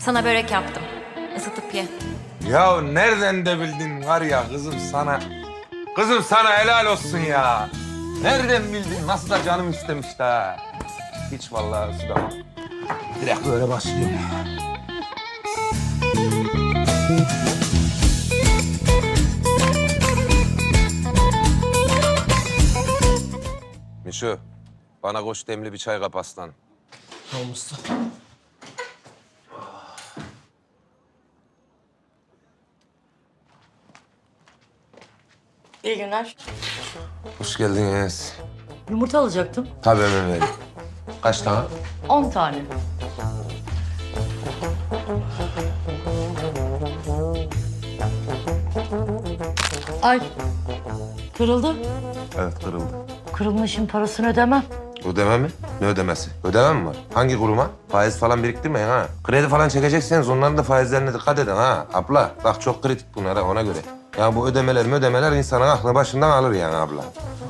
Sana börek yaptım. Isıtıp ye. Ya nereden de bildin var ya kızım sana. Kızım sana helal olsun ya. Nereden bildin? Nasıl da canım istemişti ha. Hiç vallahi ısıtamam. Direkt böyle başlıyorum. Mişo, bana koş demli bir çay kap aslanım. Tamam usta. İyi günler. Hoş geldiniz. Yumurta alacaktım. Tabii hemen vereyim. Kaç tane? 10 tane. Ay. Kırıldı. Evet kırıldı. Kırılmışın parasını ödemem. Ödeme mi? Ne ödemesi? Ödeme mi var? Hangi kuruma? Faiz falan biriktirmeyin ha. Kredi falan çekecekseniz onların da faizlerine dikkat edin ha. Abla bak çok kritik bunlar ha ona göre. Ya bu ödemeler mi ödemeler insanın aklını başından alır yani abla.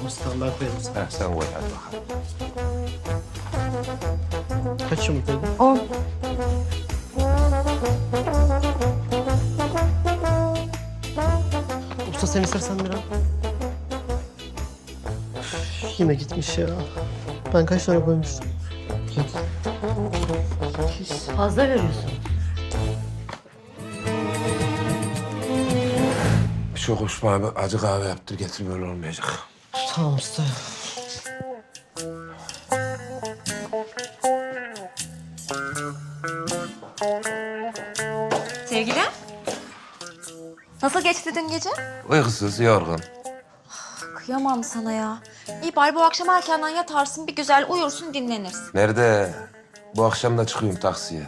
Usta koyarım sana. Ha, sen koy hadi bakalım. Kaç yumurta yedin? 10. Usta sen istersen bir al. Üf, Yine gitmiş ya. Ben kaç tane koymuştum? Fazla veriyorsun. Şey koşma abi. Acı kahve yaptır getir böyle olmayacak. Tamam usta. Sevgilim. Nasıl geçti dün gece? Uykusuz, yorgun. Kıyamam sana ya. İyi bari bu akşam erkenden yatarsın, bir güzel uyursun, dinlenirsin. Nerede? Bu akşam da çıkıyorum taksiye.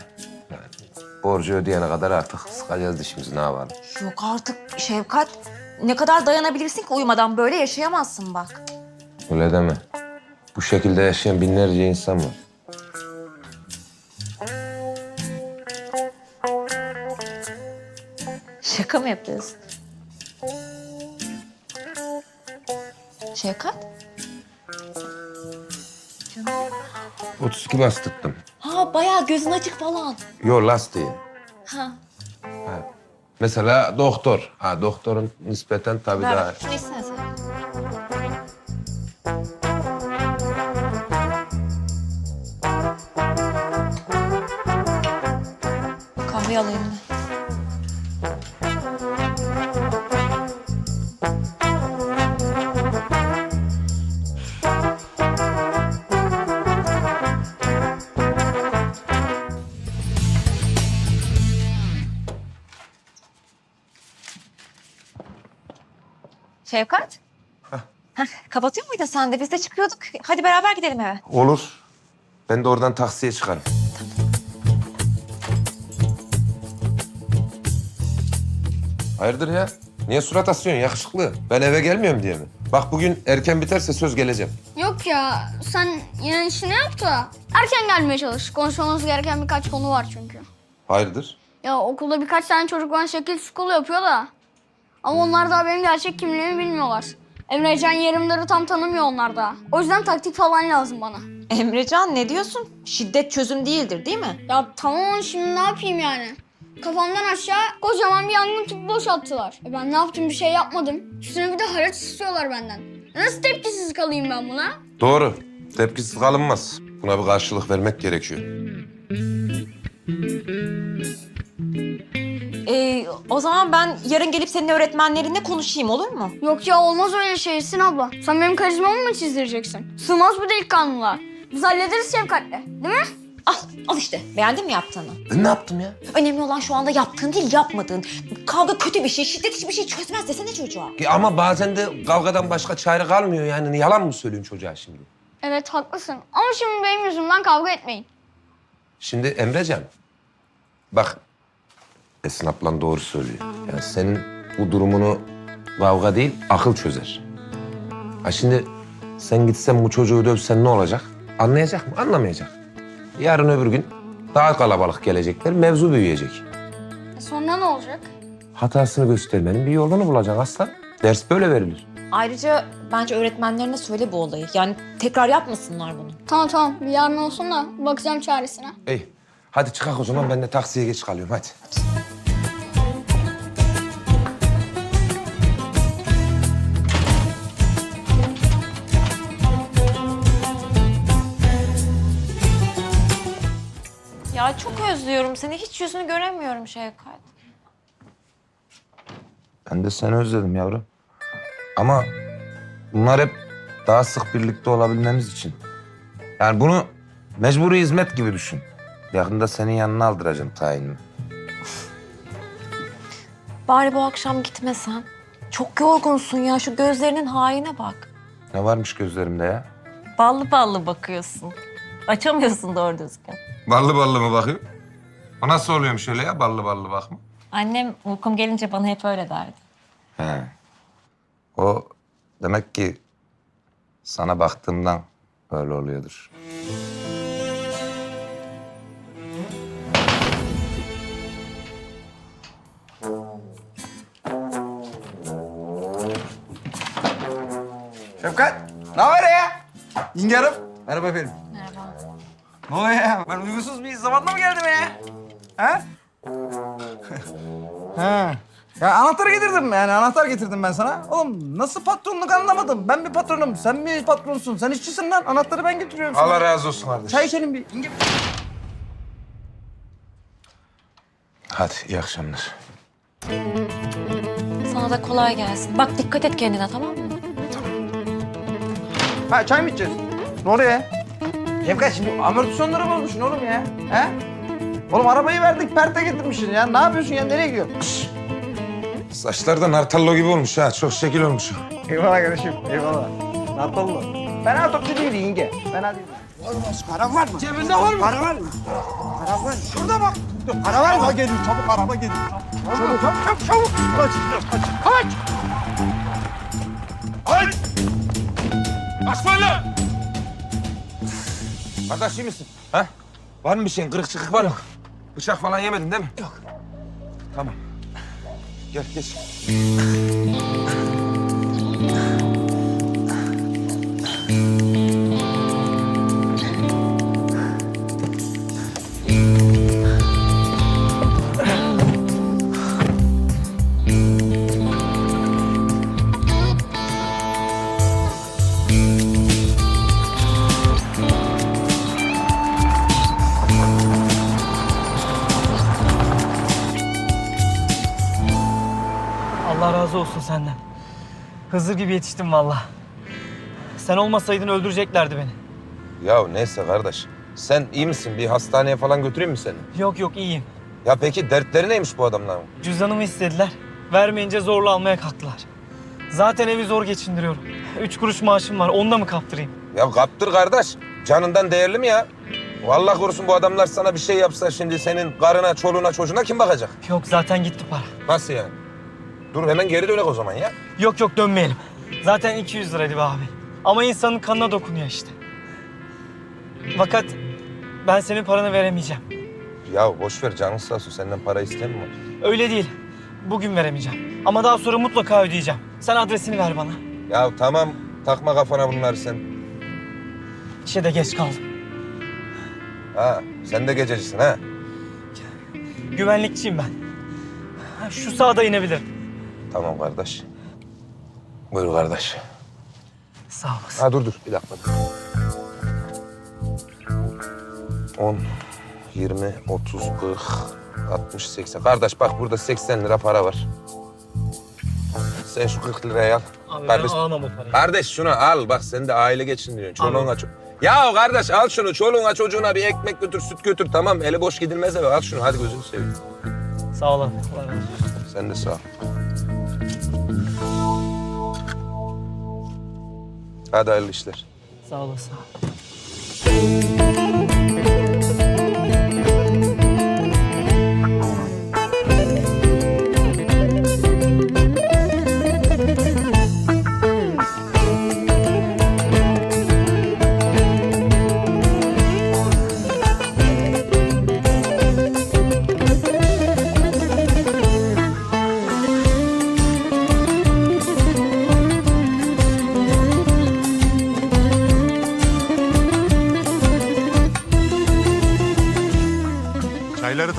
Borcu ödeyene kadar artık sıkacağız dişimizi ne yapalım. Yok artık Şevkat. Ne kadar dayanabilirsin ki uyumadan böyle yaşayamazsın bak. Öyle deme. Bu şekilde yaşayan binlerce insan var. Şaka mı yapıyorsun? Şevkat? 32 bastırdım. Ha bayağı gözün açık falan. Yo lastiği. Ha. Mesela doktor. Ha doktorun nispeten tabii Ver daha... şunu sen. Kahve alayım sen de? Biz de çıkıyorduk. Hadi beraber gidelim eve. Olur. Ben de oradan taksiye çıkarım. Hayırdır ya? Niye surat asıyorsun yakışıklı? Ben eve gelmiyorum diye mi? Bak bugün erken biterse söz geleceğim. Yok ya sen yine işini yap da erken gelmeye çalış. Konuşmamız gereken birkaç konu var çünkü. Hayırdır? Ya okulda birkaç tane çocuk bana şekil skolu yapıyor da. Ama onlar daha benim gerçek kimliğimi bilmiyorlar. Emrecan yerimleri tam tanımıyor onlar da. O yüzden taktik falan lazım bana. Emrecan ne diyorsun? Şiddet çözüm değildir değil mi? Ya tamam şimdi ne yapayım yani? Kafamdan aşağı kocaman bir yangın tüpü boşalttılar. E ben ne yaptım bir şey yapmadım. Üstüne bir de haraç istiyorlar benden. Nasıl tepkisiz kalayım ben buna? Doğru. Tepkisiz kalınmaz. Buna bir karşılık vermek gerekiyor. Ee, o zaman ben yarın gelip senin öğretmenlerinle konuşayım olur mu? Yok ya olmaz öyle şey Esin abla. Sen benim karizmamı mı çizdireceksin? Sığmaz bu delikanlılığa. Biz hallederiz şefkatle. Değil mi? Al, al işte. Beğendin mi yaptığını? Ben ne yaptım ya? Önemli olan şu anda yaptığın değil, yapmadığın. Kavga kötü bir şey, şiddet hiçbir şey çözmez desene çocuğa. Ya Ama bazen de kavgadan başka çare kalmıyor yani. Yalan mı söylüyorsun çocuğa şimdi? Evet haklısın. Ama şimdi benim yüzümden kavga etmeyin. Şimdi Emrecan, bak Esin ablan doğru söylüyor. Yani senin bu durumunu kavga değil, akıl çözer. Ha şimdi sen gitsen bu çocuğu dövsen ne olacak? Anlayacak mı? Anlamayacak. Yarın öbür gün daha kalabalık gelecekler, mevzu büyüyecek. E sonra ne olacak? Hatasını göstermenin bir yolunu bulacak aslan. Ders böyle verilir. Ayrıca bence öğretmenlerine söyle bu olayı. Yani tekrar yapmasınlar bunu. Tamam tamam bir yarın olsun da bakacağım çaresine. İyi. Hadi çıkak o zaman ben de taksiye geç kalıyorum hadi. Ya çok özlüyorum seni. Hiç yüzünü göremiyorum Şevkat. Ben de seni özledim yavrum. Ama bunlar hep daha sık birlikte olabilmemiz için. Yani bunu mecburi hizmet gibi düşün. Yakında senin yanına aldıracağım tayinimi. Bari bu akşam gitmesen. Çok yorgunsun ya. Şu gözlerinin haline bak. Ne varmış gözlerimde ya? Ballı ballı bakıyorsun. Açamıyorsun doğru düzgün. Ballı ballı mı bakıyor? O nasıl oluyormuş öyle ya ballı ballı bakma? Annem uykum gelince bana hep öyle derdi. He. O demek ki sana baktığımdan öyle oluyordur. Şefkat, ne haber ya? Yenge Hanım. Merhaba efendim. Ne oluyor ya? Ben uykusuz bir zamanda mı geldim ya? Ha? ha. Ya anahtarı getirdim yani anahtar getirdim ben sana. Oğlum nasıl patronluk anlamadım. Ben bir patronum, sen mi patronsun? Sen işçisin lan. Anahtarı ben getiriyorum sana. Allah razı olsun kardeşim. Çay içelim bir. Yenge... Hadi iyi akşamlar. Sana da kolay gelsin. Bak dikkat et kendine tamam mı? Ha çay mı içeceğiz? Ne oluyor ya? Şefkat şimdi amortisörleri bozmuşsun oğlum ya. Ha? Oğlum arabayı verdik, perte getirmişsin ya. Ne yapıyorsun ya? Nereye gidiyorsun? Şşş. Saçlar da nartallo gibi olmuş ha. Çok şekil olmuş. Eyvallah kardeşim, eyvallah. Natallı. Fena topçu değil yenge. Fena değil. Para var mı? Cebinde var mı? Para var mı? Para var mı? Şurada bak. Para var mı? Araba geliyor çabuk araba geliyor. Çabuk çabuk çabuk çabuk. Kaç kaç kaç. Hayır! Aslanlar! Kardeş iyi misin? Ha? Var mı bir şeyin? Kırık çıkık var mı? Bıçak falan yemedin değil mi? Yok. Tamam. Gel geç. Olsun senden. Hızır gibi yetiştim vallahi. Sen olmasaydın öldüreceklerdi beni. Ya neyse kardeş. Sen iyi misin? Bir hastaneye falan götüreyim mi seni? Yok yok iyiyim. Ya peki dertleri neymiş bu adamların? Cüzdanımı istediler. Vermeyince zorla almaya kalktılar. Zaten evi zor geçindiriyorum. Üç kuruş maaşım var. Onu da mı kaptırayım? Ya kaptır kardeş. Canından değerli mi ya? Vallahi korusun bu adamlar sana bir şey yapsa şimdi senin karına, çoluğuna, çocuğuna kim bakacak? Yok zaten gitti para. Nasıl yani? Dur hemen geri dönek o zaman ya. Yok yok dönmeyelim. Zaten 200 liraydı be abi. Ama insanın kanına dokunuyor işte. Fakat ben senin paranı veremeyeceğim. Ya boş ver canın sağ olsun. Senden para isteyen mi var? Öyle değil. Bugün veremeyeceğim. Ama daha sonra mutlaka ödeyeceğim. Sen adresini ver bana. Ya tamam takma kafana bunları sen. İşe de geç kaldım. Ha sen de gececisin ha. Güvenlikçiyim ben. Ha, Şu sağda inebilirim. Tamam kardeş. Buyur kardeş. Sağ olasın. Ha dur dur bir dakika. dur. 10, 20, 30, 40, 60, 80. Kardeş bak burada 80 lira para var. Sen şu 40 lirayı al. Abi Kardeş, ben alamam o parayı. kardeş şunu al. Bak sen de aile geçindiriyorsun. Çoluğuna ço- Ya kardeş al şunu. Çoluğuna çocuğuna bir ekmek götür, süt götür. Tamam eli boş gidilmez eve. Al şunu hadi gözünü seveyim. Sağ razı olsun. Sen de sağ ol. Hadi hayırlı işler. Sağ olasın.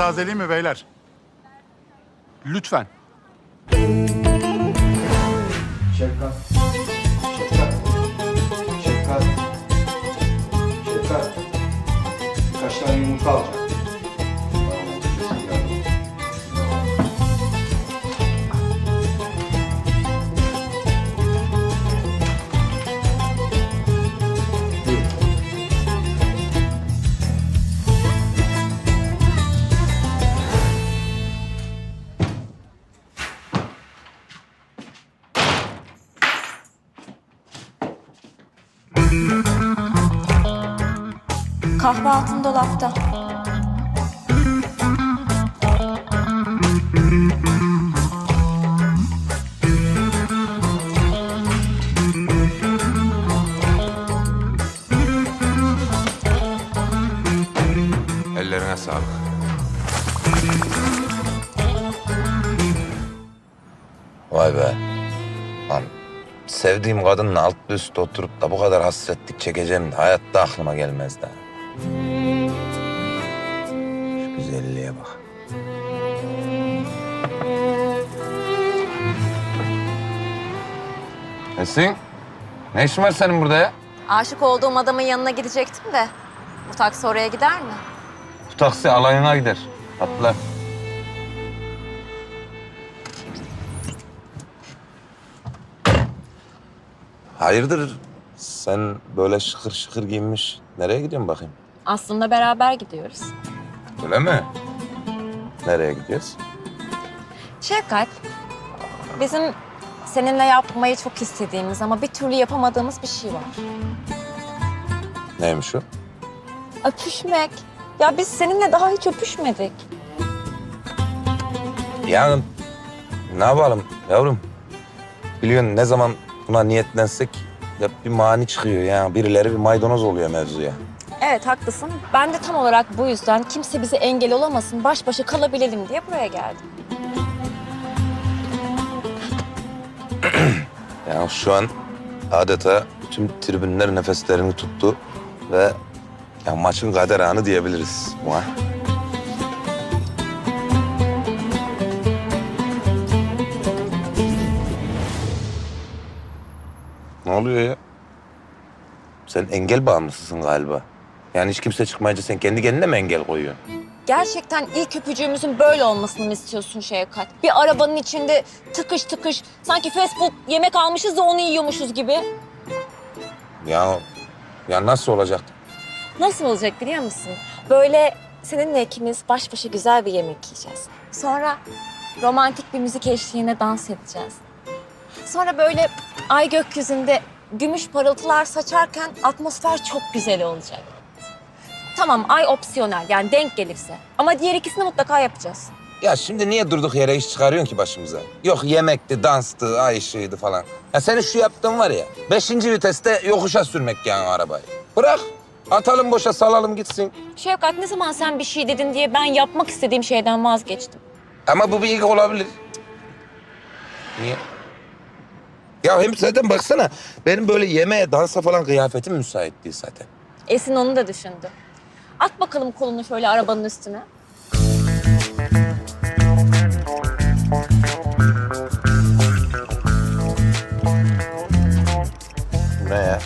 Tazeleyeyim mi beyler? Lütfen. Kahve altın dolapta. Ellerine sağlık. Vay be. Lan sevdiğim kadınla alt üst oturup da bu kadar hasretlik çekeceğim de hayatta aklıma gelmezdi. Şu güzelliğe bak. Esin, ne işin var senin burada ya? Aşık olduğum adamın yanına gidecektim de. Bu taksi oraya gider mi? Bu taksi alayına gider. Atla. Hayırdır? Sen böyle şıkır şıkır giyinmiş. Nereye gidiyorsun bakayım? Aslında beraber gidiyoruz. Öyle mi? Nereye gidiyoruz? Şefkat, bizim seninle yapmayı çok istediğimiz ama bir türlü yapamadığımız bir şey var. Neymiş o? Öpüşmek. Ya biz seninle daha hiç öpüşmedik. Yani ne yapalım yavrum? Biliyorsun ne zaman buna niyetlensek hep bir mani çıkıyor ya. Birileri bir maydanoz oluyor mevzuya. Evet haklısın. Ben de tam olarak bu yüzden kimse bize engel olamasın, baş başa kalabilelim diye buraya geldim. Yani şu an adeta tüm tribünler nefeslerini tuttu ve ya maçın kader anı diyebiliriz buna. Ne oluyor ya? Sen engel bağımlısısın galiba. Yani hiç kimse çıkmayınca sen kendi kendine mi engel koyuyorsun? Gerçekten ilk öpücüğümüzün böyle olmasını mı istiyorsun Şevkat? Bir arabanın içinde tıkış tıkış, sanki fast food yemek almışız da onu yiyormuşuz gibi. Ya, ya nasıl olacak? Nasıl olacak biliyor musun? Böyle seninle ikimiz baş başa güzel bir yemek yiyeceğiz. Sonra romantik bir müzik eşliğinde dans edeceğiz. Sonra böyle ay gökyüzünde gümüş parıltılar saçarken atmosfer çok güzel olacak. Tamam ay opsiyonel yani denk gelirse. Ama diğer ikisini mutlaka yapacağız. Ya şimdi niye durduk yere iş çıkarıyorsun ki başımıza? Yok yemekti, danstı, ay ışığıydı falan. Ya senin şu yaptığın var ya, beşinci viteste yokuşa sürmek yani arabayı. Bırak, atalım boşa salalım gitsin. Şevkat ne zaman sen bir şey dedin diye ben yapmak istediğim şeyden vazgeçtim. Ama bu bir ilk olabilir. Niye? Ya hem zaten baksana, benim böyle yemeğe, dansa falan kıyafetim müsait değil zaten. Esin onu da düşündü. At bakalım kolunu şöyle arabanın üstüne. Ne ya?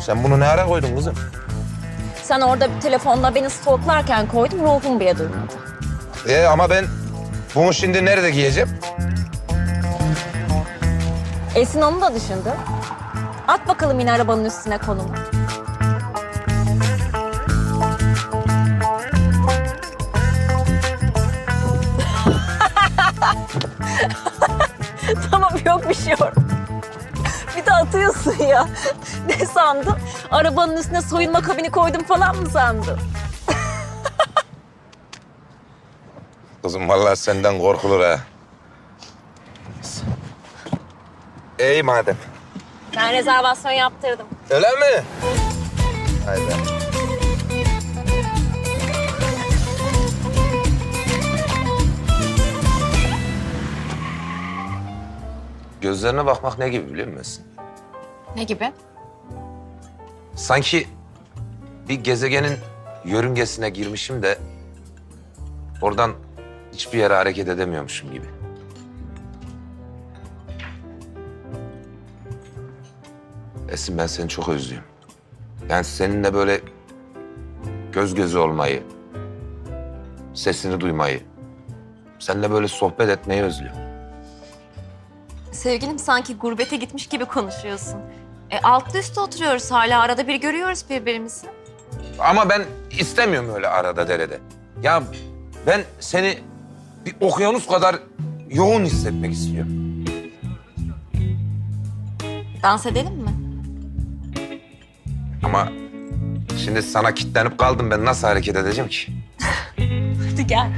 Sen bunu ne ara koydun kızım? Sen orada bir telefonla beni stalklarken koydum ruhum bile duymadı. Ee, ama ben bunu şimdi nerede giyeceğim? Esin onu da düşündü. At bakalım yine arabanın üstüne kolunu. Ya. Ne sandın? Arabanın üstüne soyunma kabini koydum falan mı sandın? Kızım vallahi senden korkulur ha. İyi madem. Ben rezervasyon yaptırdım. Öyle mi? Haydi. Gözlerine bakmak ne gibi biliyor musun? Ne gibi? Sanki bir gezegenin yörüngesine girmişim de oradan hiçbir yere hareket edemiyormuşum gibi. Esin ben seni çok özlüyorum. Yani seninle böyle göz göze olmayı, sesini duymayı, seninle böyle sohbet etmeyi özlüyorum. Sevgilim sanki gurbete gitmiş gibi konuşuyorsun. E, altlı üstte oturuyoruz hala. Arada bir görüyoruz birbirimizi. Ama ben istemiyorum öyle arada derede. Ya ben seni bir okyanus kadar yoğun hissetmek istiyorum. Dans edelim mi? Ama şimdi sana kilitlenip kaldım ben nasıl hareket edeceğim ki? Hadi gel.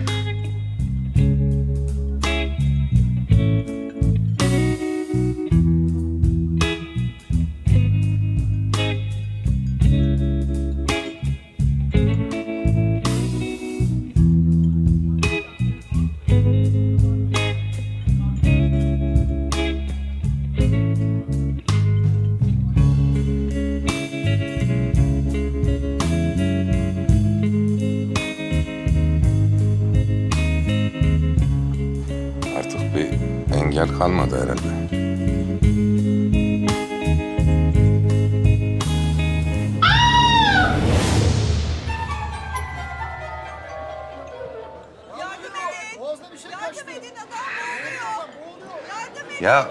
Kalmadı herhalde. Ya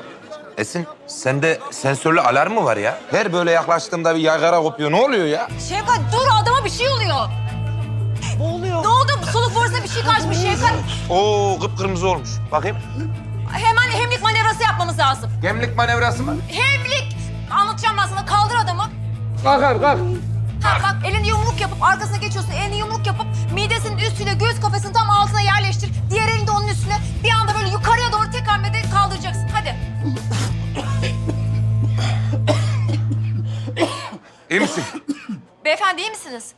Esin sende sensörlü alarm mı var ya? Her böyle yaklaştığımda bir yaygara kopuyor. Ne oluyor ya? Şevkat dur adama bir şey oluyor. Boğuluyor. Ne oldu? Soluk borusuna bir şey kaçmış Şevkat. Oo kıpkırmızı olmuş. Bakayım. Yapmamız lazım. Gemlik manevrası mı? Hemlik! Anlatacağım ben sana. Kaldır adamı. Kalkar kalk. Ha, bak elini yumruk yapıp arkasına geçiyorsun. Elini yumruk yapıp midesinin üstüne göğüs kafesinin tam altına yerleştir. Diğer elini de onun üstüne bir anda böyle yukarıya doğru tek hamlede kaldıracaksın. Hadi. İyi misin? Beyefendi iyi misiniz?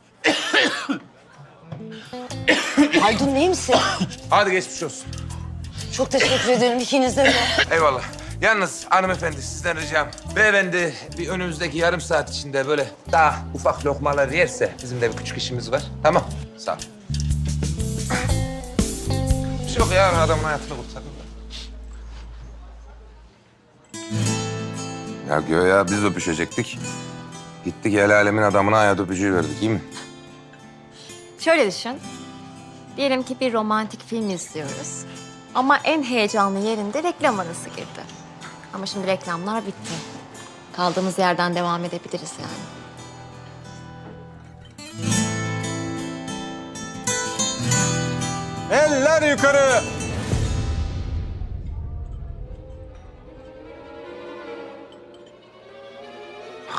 Haldun iyi misin? Hadi geçmiş olsun. Çok teşekkür ederim ikinize de. Eyvallah. Yalnız hanımefendi sizden ricam. Beyefendi bir önümüzdeki yarım saat içinde böyle daha ufak lokmalar yerse bizim de bir küçük işimiz var. Tamam. Sağ ol. Bir şey yok ya adamın hayatını kurtardım ben. Ya göya biz öpüşecektik. Gittik el alemin adamına hayat öpücüğü verdik iyi mi? Şöyle düşün. Diyelim ki bir romantik film izliyoruz. Ama en heyecanlı yerinde reklam arası girdi. Ama şimdi reklamlar bitti. Kaldığımız yerden devam edebiliriz yani. Eller yukarı.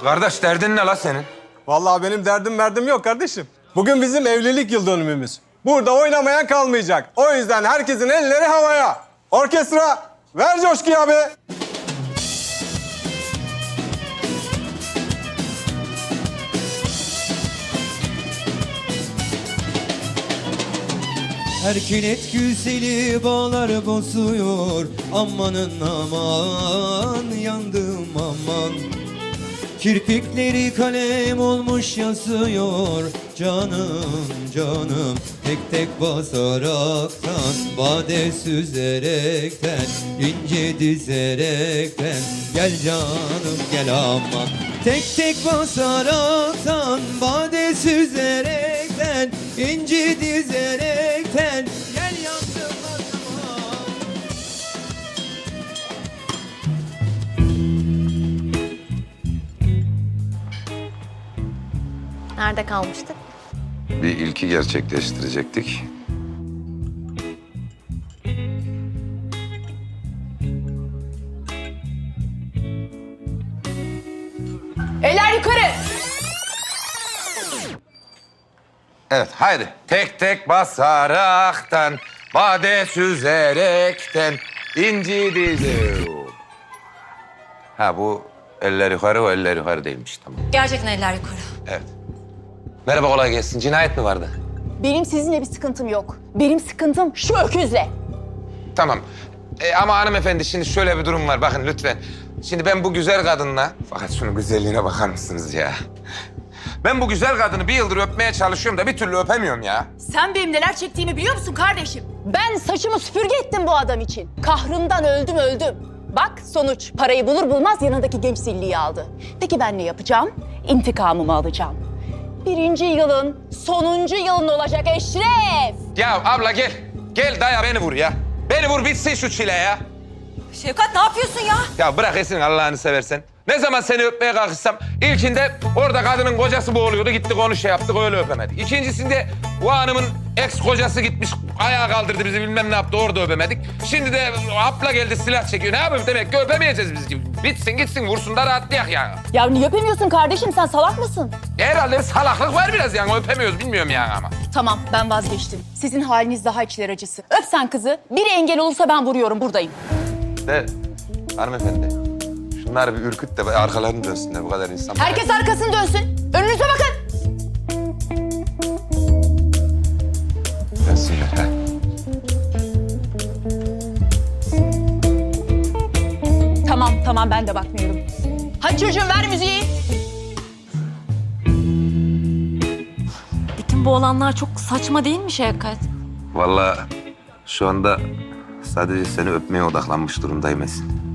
Kardeş derdin ne la senin? Vallahi benim derdim verdim yok kardeşim. Bugün bizim evlilik yıl dönümümüz. Burada oynamayan kalmayacak. O yüzden herkesin elleri havaya. Orkestra ver coşkuyu abi. Erkelet güzeli bağlar bozuyor. Amanın aman yandım aman. Kirpikleri kalem olmuş yazıyor. Canım canım tek tek basaraktan Bade süzerekten ince dizerekten. Gel canım gel aman Tek tek basaraktan Bade süzerekten ince dizerekten Gel yandım Nerede kalmıştık? Bir ilki gerçekleştirecektik. Evet haydi. Tek tek basaraktan, bade süzerekten, inci dizi. Ha bu eller yukarı, o eller yukarı değilmiş tamam. Gerçekten eller yukarı. Evet. Merhaba kolay gelsin. Cinayet mi vardı? Benim sizinle bir sıkıntım yok. Benim sıkıntım şu öküzle. Tamam. E, ama hanımefendi şimdi şöyle bir durum var. Bakın lütfen. Şimdi ben bu güzel kadınla... Fakat şunun güzelliğine bakar mısınız ya? Ben bu güzel kadını bir yıldır öpmeye çalışıyorum da bir türlü öpemiyorum ya. Sen benim neler çektiğimi biliyor musun kardeşim? Ben saçımı süpürge ettim bu adam için. Kahrımdan öldüm öldüm. Bak sonuç parayı bulur bulmaz yanındaki genç zilliyi aldı. Peki ben ne yapacağım? İntikamımı alacağım. Birinci yılın sonuncu yılın olacak Eşref. Ya abla gel. Gel daya beni vur ya. Beni vur bitsin şu çile ya. Şevkat ne yapıyorsun ya? Ya bırak Esin Allah'ını seversen. Ne zaman seni öpmeye kalkışsam ilkinde orada kadının kocası boğuluyordu gitti onu şey yaptık öyle öpemedik. İkincisinde bu hanımın ex kocası gitmiş ayağa kaldırdı bizi bilmem ne yaptı orada öpemedik. Şimdi de abla geldi silah çekiyor ne yapayım demek ki öpemeyeceğiz biz gibi. Bitsin gitsin vursun da rahatlayak ya. Ya niye yapamıyorsun kardeşim sen salak mısın? Herhalde salaklık var biraz yani öpemiyoruz bilmiyorum yani ama. Tamam ben vazgeçtim. Sizin haliniz daha içler acısı. Öp sen kızı. Biri engel olursa ben vuruyorum buradayım. De hanımefendi şunları bir ürküt de arkalarını dönsünler bu kadar insan. Herkes arkasını dönsün. Önünüze bakın. Dönsünler ha. Tamam tamam ben de bakmıyorum. Hadi çocuğum ver müziği. Bütün bu olanlar çok saçma değil mi Şevkat? Vallahi şu anda sadece seni öpmeye odaklanmış durumdayım Esin.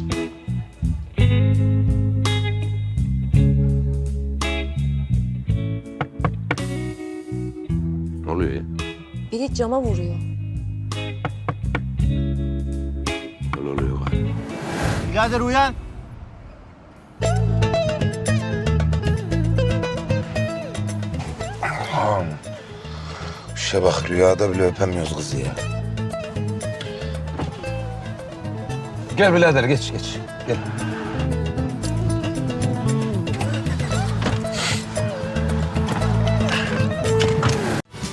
Ne oluyor ya? Biri cama vuruyor. Öyle oluyor galiba. Birader uyan. Şişe bak rüyada bile öpemiyoruz kızı ya. Gel birader geç geç. Gel.